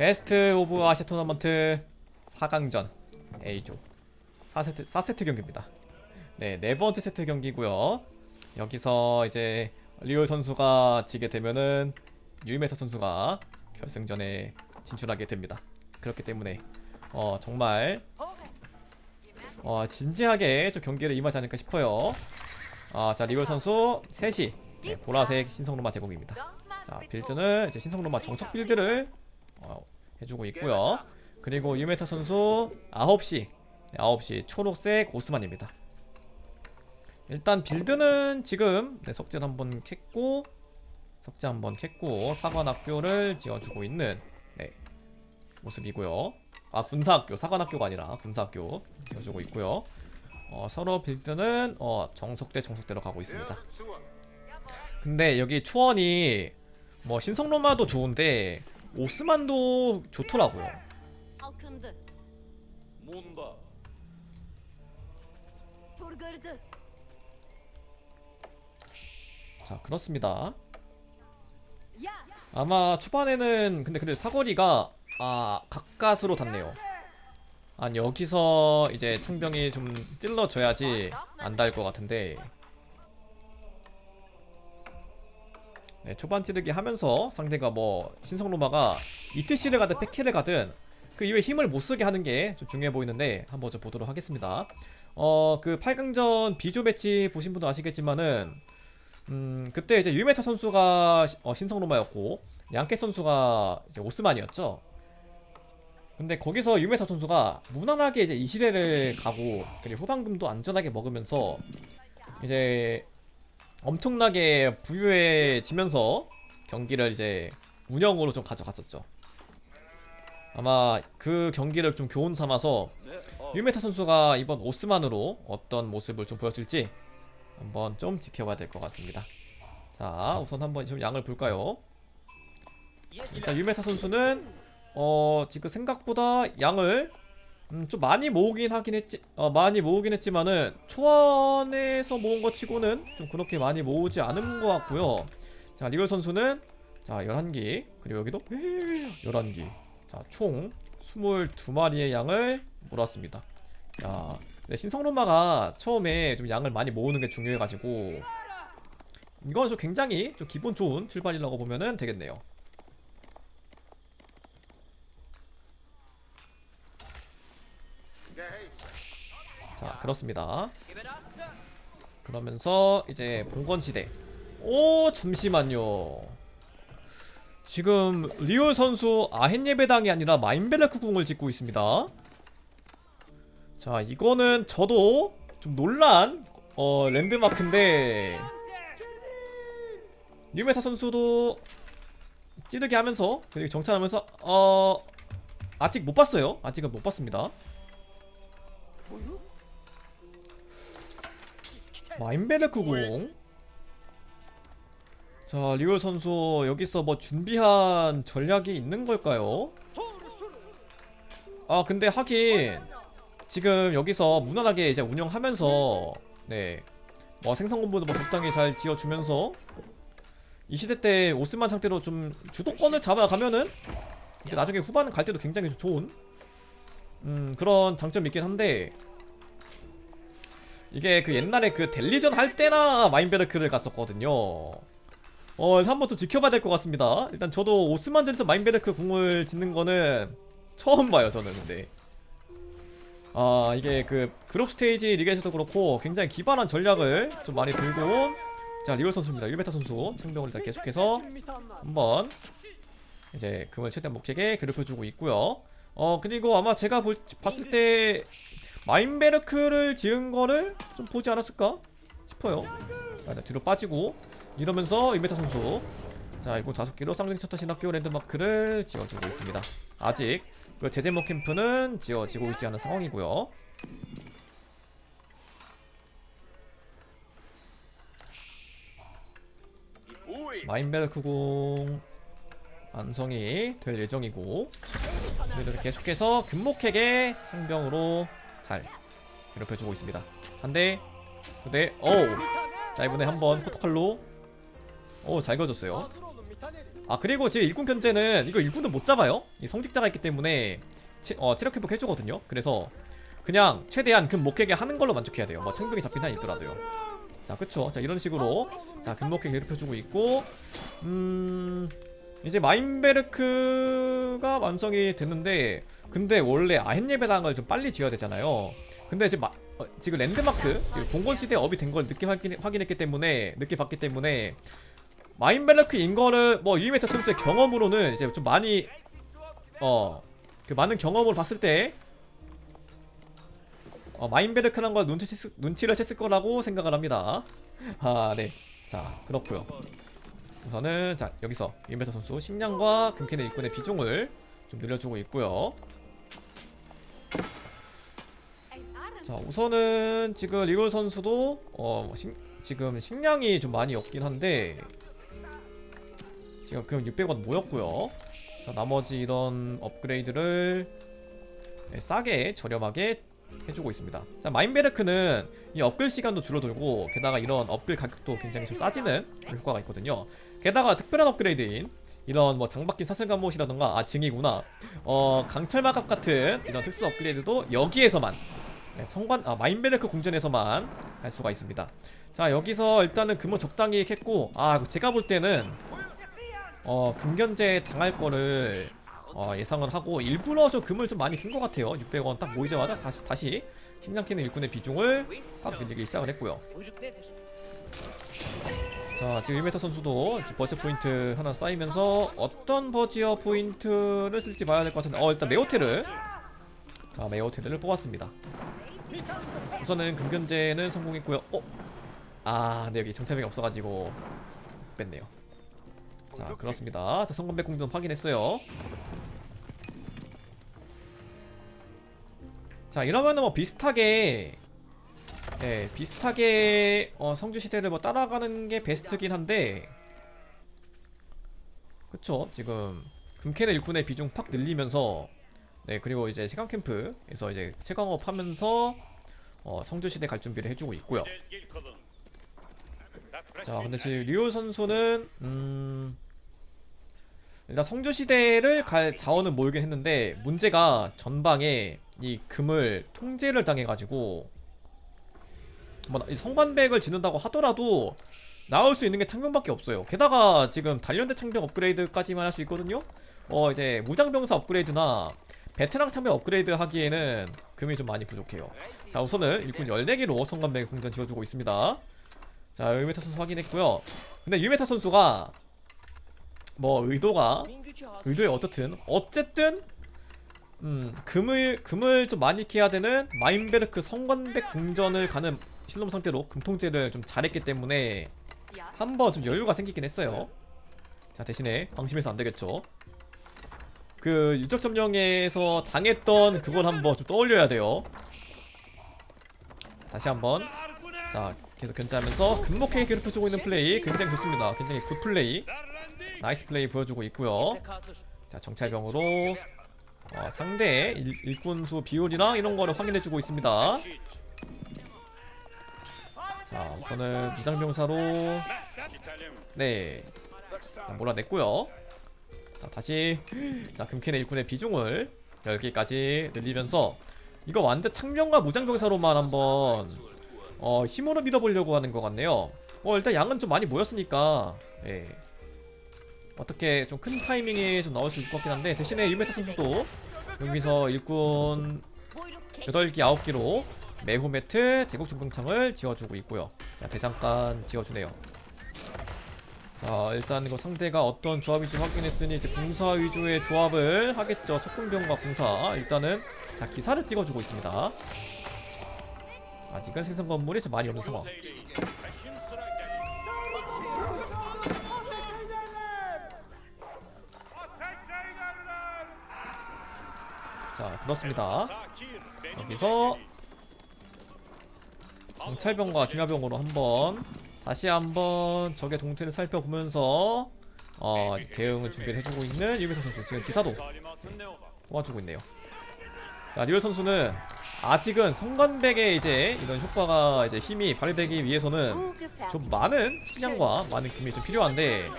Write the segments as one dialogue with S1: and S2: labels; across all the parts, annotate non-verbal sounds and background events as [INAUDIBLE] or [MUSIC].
S1: 베스트 오브 아시아 토너먼트 4강전 A조 4세트, 4세트 경기입니다. 네, 네 번째 세트 경기고요. 여기서 이제 리올 선수가 지게 되면은 유이메타 선수가 결승전에 진출하게 됩니다. 그렇기 때문에 어 정말 어 진지하게 좀 경기를 임하지 않을까 싶어요. 아, 자 리올 선수 3시 네, 보라색 신성로마 제공입니다. 자 빌드는 이제 신성로마 정석 빌드를 어, 해주고 있고요. 그리고 유메타 선수 9시 네, 9시 초록색 오스만입니다. 일단 빌드는 지금 네, 석재 한번 캤고 석재 한번 캤고 사관학교를 지어주고 있는 네, 모습이고요. 아 군사학교 사관학교가 아니라 군사학교 지어주고 있고요. 어, 서로 빌드는 어, 정석대 정석대로 가고 있습니다. 근데 여기 초원이 뭐 신성로마도 좋은데 오스만도 좋더라고요.
S2: Turgırdı.
S1: 자 그렇습니다. 아마 초반에는 근데 근데 사거리가 아 가까스로 닿네요. 아 여기서 이제 창병이 좀 찔러줘야지 안 닿을 것 같은데. 네, 초반 찌르기 하면서 상대가 뭐 신성로마가 이트시를 가든 패키를 가든 그 이외에 힘을 못 쓰게 하는 게 좀 중요해 보이는데 한번 좀 보도록 하겠습니다. 어 그 8강전 비조 매치 보신 분도 아시겠지만은 음 그때 이제 유메타 선수가 시- 어, 신성로마였고 양케 선수가 이제 오스만이었죠. 근데 거기서 유메타 선수가 무난하게 이제 이 시대를 가고 그리고 후반금도 안전하게 먹으면서 이제 엄청나게 부유해지면서 경기를 이제 운영으로 좀 가져갔었죠. 아마 그 경기를 좀 교훈 삼아서. 유메타 선수가 이번 오스만으로 어떤 모습을 좀 보여줄지 한번 좀 지켜봐야 될 것 같습니다. 자, 우선 한번 좀 양을 볼까요? 일단 유메타 선수는 어 지금 생각보다 양을 음, 좀 많이 모으긴 하긴 했지 어 많이 모으긴 했지만은 초원에서 모은 것 치고는 좀 그렇게 많이 모으지 않은 것 같고요. 자, 리걸 선수는 자 11기 그리고 여기도 11기 자총 22마리의 양을 몰았습니다. 야, 네, 신성로마가 처음에 좀 양을 많이 모으는 게 중요해가지고 이건 좀 굉장히 좀 기본 좋은 출발이라고 보면은 되겠네요. 자, 그렇습니다. 그러면서 이제 봉건 시대. 오, 잠시만요. 지금 리올 선수 아헨 예배당이 아니라 마인벨레크 궁을 짓고 있습니다. 자, 이거는 저도 좀 놀란 어 랜드마크인데 뉴메타 선수도 찌르게 하면서 정찰하면서 어 아직 못 봤어요. 아직은 못 봤습니다. 마인베르크 공. 자, 리올 선수 여기서 뭐 준비한 전략이 있는 걸까요? 아, 근데 하긴 지금 여기서 무난하게 이제 운영하면서 네. 뭐 생산 공부도 뭐 적당히 잘 지어 주면서 이 시대 때 오스만 상태로 좀 주도권을 잡아가면은 이제 나중에 후반 갈 때도 굉장히 좋은 음 그런 장점이 있긴 한데 이게 그 옛날에 그 델리전 할 때나 마인베르크를 갔었거든요. 어, 한번 또 지켜봐야 될 것 같습니다. 일단 저도 오스만전에서 마인베르크 궁을 짓는 거는 처음 봐요, 저는 근데. 아, 이게 그 그룹 스테이지 리그에서도 그렇고 굉장히 기발한 전략을 좀 많이 들고 온 자, 리얼 선수입니다. 율베타 선수. 창병을 일단 계속해서 한번 이제 금을 최대한 목적에 괴롭혀주고 있고요. 어, 그리고 아마 제가 볼, 봤을 때 마인베르크를 지은 거를 좀 보지 않았을까 싶어요. 자, 일단 뒤로 빠지고 이러면서 이메타 선수 자 다섯 개로 쌍둥이 쳤다 신학교 랜드마크를 지어주고 있습니다. 아직 그 제제모 캠프는 지어지고 있지 않은 상황이고요.
S3: 오이.
S1: 마인베르크 궁 완성이 될 예정이고 계속해서 금목핵의 창병으로 잘 괴롭혀주고 있습니다. 한대 두대 어우 자 이번에 한번 포토칼로. 오잘 그어줬어요. 아 그리고 제 일꾼 견제는 이거 일꾼도 못 잡아요. 이 성직자가 있기 때문에 체, 어, 체력 회복 해주거든요. 그래서 그냥 최대한 금 목회게 하는 걸로 만족해야 돼요. 뭐 창벽이 잡힌 한 있더라도요. 자 그쵸. 자 이런 식으로 자 금목회 괴롭혀주고 있고 음 이제 마인베르크가 완성이 됐는데 근데 원래 아헨 예배당을 좀 빨리 지어야 되잖아요 근데 이제 마, 어, 지금 랜드마크 지금 봉건 시대 업이 된 걸 늦게 확인, 확인했기 때문에 늦게 봤기 때문에 마인베르크 인 거를 뭐 유이메타 선수의 경험으로는 이제 좀 많이 어 그 많은 경험을 봤을 때 어, 마인베르크란 걸 눈치 챘, 눈치를 챘을 거라고 생각을 합니다. [LAUGHS] 아, 네. 자, 그렇고요. 우선은 자 여기서 유메타 선수 식량과 금캔의 일꾼의 비중을 좀 늘려주고 있고요. 자, 우선은 지금 리올 선수도 어 식, 지금 식량이 좀 많이 없긴 한데 지금 금 600원 모였고요. 자, 나머지 이런 업그레이드를 네, 싸게 저렴하게 해주고 있습니다. 자 마인베르크는 이 업글 시간도 줄어들고 게다가 이런 업글 가격도 굉장히 좀 싸지는 효과가 있거든요. 게다가 특별한 업그레이드인 이런 뭐 장박긴 사슬감못이라던가 아 증이구나 어 강철마갑 같은 이런 특수 업그레이드도 여기에서만 네, 성관 아 마인베르크 궁전에서만 할 수가 있습니다. 자 여기서 일단은 금은 적당히 캤고 아 제가 볼 때는 어 금견제 당할 거를 어, 예상을 하고 일부러 좀 금을 좀 많이 킨 것 같아요. 600원 딱 모이자마자 다시 다시 식량 캐는 일꾼의 비중을 딱 늘리기 시작을 했고요. 자 지금 유메타 선수도 이제 버즈 포인트 하나 쌓이면서 어떤 버지어 포인트를 쓸지 봐야 될 것 같은데 어 일단 메오테를 자 메오테를 뽑았습니다. 우선은 금견제는 성공했고요. 어? 아 근데 여기 정체병이 없어가지고 뺐네요. 자 그렇습니다. 자 성공백 공전 확인했어요. 자 이러면은 뭐 비슷하게 예 비슷하게 어, 성주 시대를 뭐 따라가는 게 베스트긴 한데 그쵸 지금 금캔의 일꾼의 비중 팍 늘리면서 네 그리고 이제 세강 캠프에서 이제 채광업 하면서 어, 성주 시대 갈 준비를 해주고 있고요. 자 근데 지금 리오 선수는 음 일단 성주 시대를 갈 자원은 모이긴 했는데 문제가 전방에 이 금을 통제를 당해가지고 뭐이 성관백을 짓는다고 하더라도 나올 수 있는 게 창병밖에 없어요. 게다가 지금 단련대 창병 업그레이드까지만 할 수 있거든요. 어 이제 무장병사 업그레이드나 베테랑 창병 업그레이드 하기에는 금이 좀 많이 부족해요. 자 우선은 일꾼 14개로 성관백 궁전 지어주고 있습니다. 자 유메타 선수 확인했고요. 근데 유메타 선수가 뭐 의도가 의도에 어떻든 어쨌든 음 금을 금을 좀 많이 캐야 되는 마인베르크 성관백 궁전을 가는 실험 상태로 금통제를 좀 잘했기 때문에
S2: 야.
S1: 한번 좀 여유가 생기긴 했어요. 자 대신에 방심해서 안 되겠죠. 그 유적 점령에서 당했던 그걸 한번 좀 떠올려야 돼요. 다시 한번 자 계속 견제하면서 금목회에 괴롭혀주고 있는 플레이 굉장히 좋습니다. 굉장히 굿 플레이, 나이스 플레이 보여주고 있고요. 자 정찰병으로 어, 상대 일, 일꾼수 비율이랑 이런 거를 확인해주고 있습니다. 자 우선은 무장병사로 네 자, 몰아냈고요. 자 다시 자 금캔의 일꾼의 비중을 10개까지 늘리면서 이거 완전 창병과 무장병사로만 한번 어 힘으로 밀어보려고 하는 것 같네요. 어 일단 양은 좀 많이 모였으니까 예. 어떻게 좀 큰 타이밍에 좀 나올 수 있을 것 같긴 한데 대신에 유메타 선수도 여기서 일꾼
S2: 보이로 개.
S1: 8개 9개로 매호 매트 제국 중병창을 지어주고 있고요. 자 대장간 지어주네요. 자 일단 이거 상대가 어떤 조합인지 확인했으니 이제 궁사 위주의 조합을 하겠죠. 석궁병과 궁사 일단은 자 기사를 찍어주고 있습니다. 아직은 생성 건물이 좀 많이 없는 상황. 자 그렇습니다. 여기서 경찰병과 기마병으로 한번 다시 한번 적의 동태를 살펴보면서 어 대응을 준비를 해주고 있는 유비서 선수 지금 기사도 뽑아주고 있네요. 자 리얼 선수는 아직은 성관백의 이제 이런 효과가 이제 힘이 발휘되기 위해서는 좀 많은 식량과 많은 금이 좀 필요한데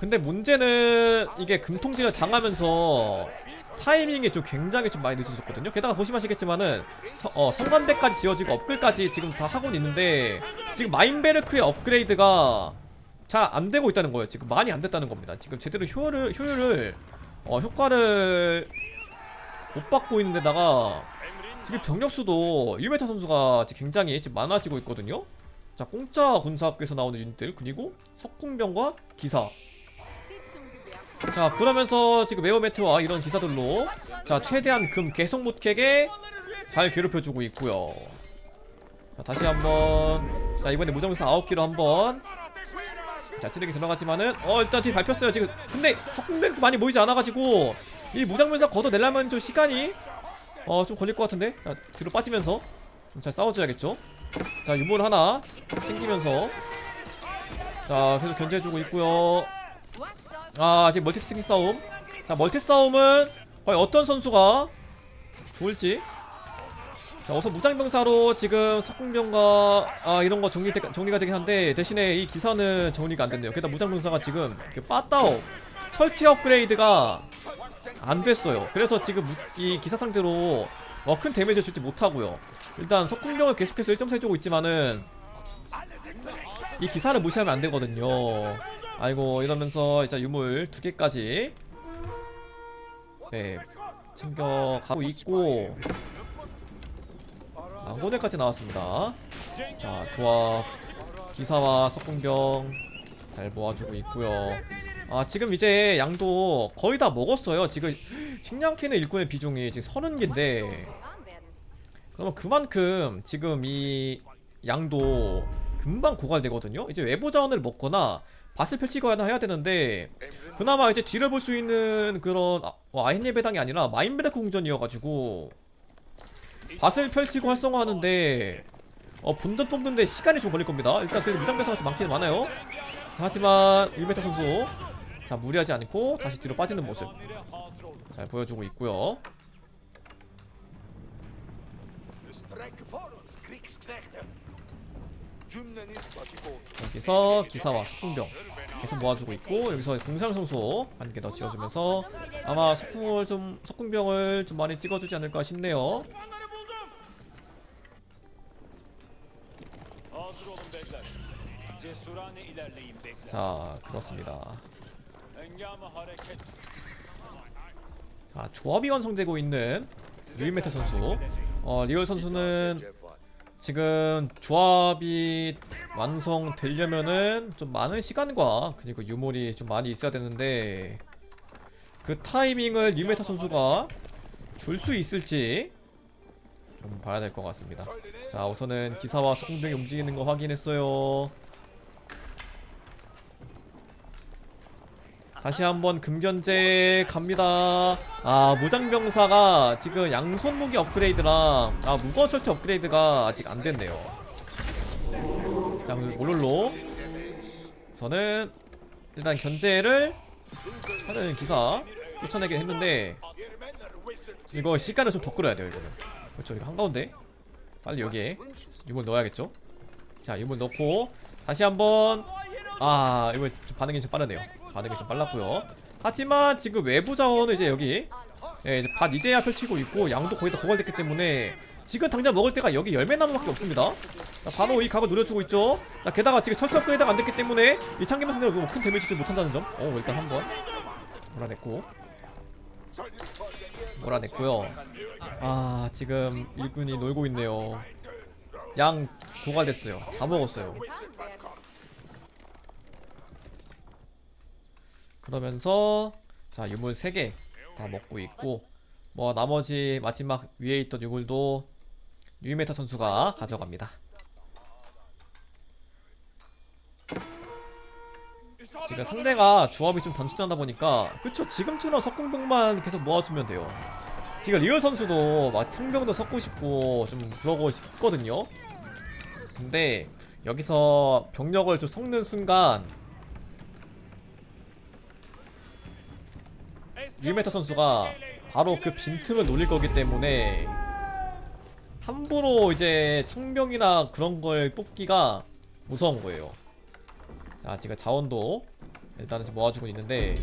S1: 근데 문제는 이게 금통지를 당하면서 타이밍이 좀 굉장히 좀 많이 늦어졌거든요. 게다가 보시면 아시겠지만은 서- 어, 성관대까지 지어지고 업글까지 지금 다 하고 있는데 지금 마인베르크의 업그레이드가 잘 안 되고 있다는 거예요. 지금 많이 안 됐다는 겁니다. 지금 제대로 효율을 효율을 어, 효과를 못 받고 있는 데다가 지금 병력 수도 유메타 선수가 지금 굉장히 지금 많아지고 있거든요. 자, 공짜 군사학교에서 나오는 유닛들 그리고 석궁병과 기사 자 그러면서 지금 에어매트와 이런 기사들로. 자 최대한 금 계속 못캐게 잘 괴롭혀주고 있고요. 자 다시 한번. 자 이번에 무정사 9기로 한번. 자 찌르기 들어가지만은 어 일단 뒤 밟혔어요 지금. 근데 석궁백 많이 모이지 않아가지고 이 무장면사 걷어내려면 좀 시간이 어 좀 걸릴 것 같은데? 자 뒤로 빠지면서 좀 잘 싸워줘야겠죠? 자 유물 하나 생기면서. 자 계속 견제해주고 있고요 아 지금 멀티 스팅 싸움. 자 멀티 싸움은 과연 어떤 선수가 좋을지. 자 어서 무장병사로 지금 석궁병과 아 이런 거 정리 정리가 되긴 한데 대신에 이 기사는 정리가 안 됐네요. 게다가 무장병사가 지금 그 빠따오 철퇴 업그레이드가 안 됐어요. 그래서 지금 무- 이 기사 상대로 어, 큰 데미지를 주지 못하고요. 일단 석궁병을 계속해서 1점 세주고 있지만은 이 기사를 무시하면 안 되거든요 아이고 이러면서 이제 유물 두 개까지. 네 챙겨가고 있고. 망고대까지 나왔습니다. 자 조합. 기사와 석궁병 잘 모아주고 있고요. 아 지금 이제 양도 거의 다 먹었어요. 지금 식량 캐는 일꾼의 비중이 지금 30개인데. 그러면 그만큼 지금 이 양도 금방 고갈되거든요. 이제 외부 자원을 먹거나 밭을 펼치거나 해야 되는데 그나마 이제 뒤를 볼 수 있는 그런 아, 어, 아이네 배당이 아니라 마인베르크 궁전이어가지고 밭을 펼치고 활성화하는데 어 본전 뽑는데 시간이 좀 걸릴 겁니다. 일단 그래도 무장배사가 좀 많긴 많아요. 자, 하지만 유메타 선수 자 무리하지 않고 다시 뒤로 빠지는 모습 잘 보여주고 있고요 여기서 기사와 석궁병 계속 모아주고 있고 여기서 공상 성소 한 개 더 지어주면서 아마 석궁을 좀 석궁병을 좀 많이 찍어주지 않을까 싶네요. 자 그렇습니다. 자 조합이 완성되고 있는 유이메타 선수. 어 리얼 선수는 지금 조합이 완성되려면은 좀 많은 시간과 그리고 유물이 좀 많이 있어야 되는데 그 타이밍을 유메타 선수가 줄 수 있을지 좀 봐야 될 것 같습니다. 자 우선은 기사와 석궁병이 움직이는 거 확인했어요. 다시 한번 금견제 갑니다. 아 무장병사가 지금 양손 무기 업그레이드랑 아 무거운 철퇴 업그레이드가 아직 안 됐네요. 자 몰롤로. 저는 일단 견제를 하는 기사 쫓아내긴 했는데 이거 시간을 좀 더 끌어야 돼요 이거는. 그렇죠 이거 한가운데? 빨리 여기에 유물 넣어야겠죠? 자 유물 넣고 다시 한번 아 이거 좀 반응이 좀 빠르네요 반응이 좀 빨랐고요. 하지만 지금 외부 자원은 이제 여기 예, 이제 밭 이제야 펼치고 있고 양도 거의 다 고갈됐기 때문에 지금 당장 먹을 때가 여기 열매 나무밖에 없습니다. 자, 바로 이 각을 노려주고 있죠. 자 게다가 지금 철저 업그레이드가 안 됐기 때문에 이 참기만 상대로 뭐큰 데미지 주지 못한다는 점 어 일단 한번 몰아냈고 몰아냈고요. 아 지금 일꾼이 놀고 있네요. 양 고갈됐어요. 다 먹었어요 그러면서 자 유물 3개 다 먹고 있고 뭐 나머지 마지막 위에 있던 유물도 유이메타 선수가 가져갑니다. 지금 상대가 조합이 좀 단순하다 보니까 그쵸 지금처럼 석궁병만 계속 모아주면 돼요. 지금 리얼 선수도 막 창병도 섞고 싶고 좀 그러고 싶거든요. 근데 여기서 병력을 좀 섞는 순간 유메타 선수가 바로 그 빈틈을 노릴 거기 때문에 함부로 이제 창병이나 그런 걸 뽑기가 무서운 거예요. 자, 지금 자원도 일단은 지금 모아주고 있는데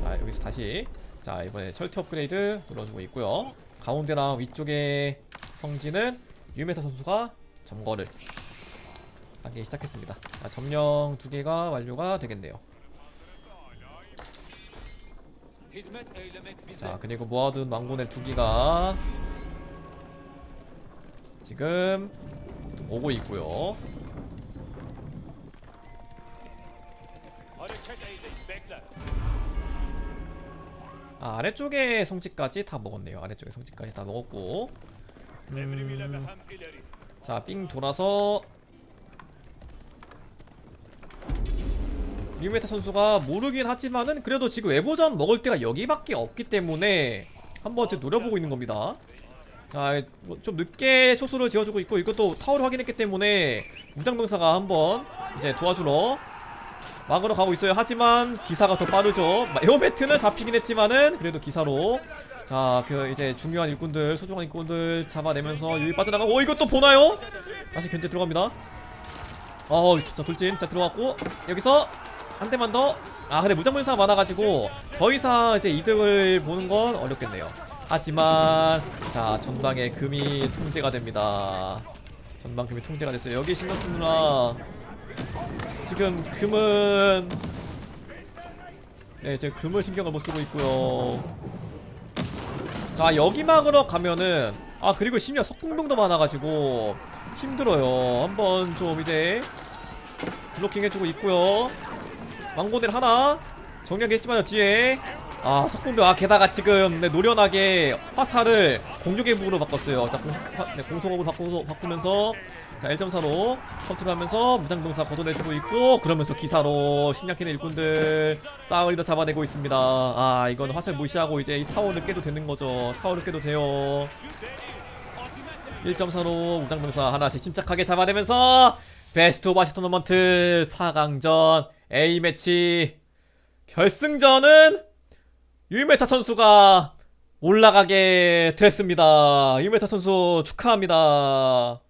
S1: 자 여기서 다시 자 이번에 철퇴 업그레이드 눌러주고 있고요. 가운데랑 위쪽에 성지는 유메타 선수가 점거를 하기 시작했습니다. 자, 점령 두 개가 완료가 되겠네요 자 그리고 모아둔 망고넬 두 개가 지금 오고 있고요. 아 아래쪽에 성지까지 다 먹었네요. 아래쪽에 성지까지 다 먹었고. 음,
S4: hem ileri.
S1: 자삥 돌아서 리메타 선수가 모르긴 하지만은 그래도 지금 외보전 먹을 때가 여기밖에 없기 때문에 한번 제 노려보고 있는 겁니다. 자 좀 늦게 초수를 지어주고 있고 이것도 타워를 확인했기 때문에 무장병사가 한번 이제 도와주러 막으러 가고 있어요. 하지만 기사가 더 빠르죠. 에어배트는 잡히긴 했지만은 그래도 기사로. 자 그 이제 중요한 일꾼들 소중한 일꾼들 잡아내면서 유일 빠져나가고 오 이것도 보나요? 다시 견제 들어갑니다. 어 진짜 돌진. 자 들어갔고 여기서 한 대만 더 아 근데 무장병사가 많아가지고 더 이상 이제 이득을 보는 건 어렵겠네요. 하지만 자 전방에 금이 통제가 됩니다. 전방 금이 통제가 됐어요. 여기 신경 쓰느라 지금 금은 네 지금 금을 신경을 못 쓰고 있고요. 자 여기 막으러 가면은 아 그리고 심지어 석궁병도 많아가지고 힘들어요. 한번 좀 이제 블로킹 해주고 있고요 망고들 하나 정리하겠지만 뒤에. 아 석궁병. 아 게다가 지금 네, 노련하게 화살을 공격의武로 바꿨어요. 자 공속, 화, 네, 공속업을 바꾸서, 바꾸면서 자 1.4로 컨트롤하면서 무장병사 걷어내주고 있고 그러면서 기사로 심리학회는 일꾼들 싸우리더 잡아내고 있습니다. 아 이건 화살 무시하고 이제 이 타워를 깨도 되는 거죠. 타워를 깨도 돼요. 1.4로 무장병사 하나씩 침착하게 잡아내면서 베스트 오브 아시 토너먼트 4강전 A매치 결승전은 유메타 선수가 올라가게 됐습니다. 유메타 선수 축하합니다. 우!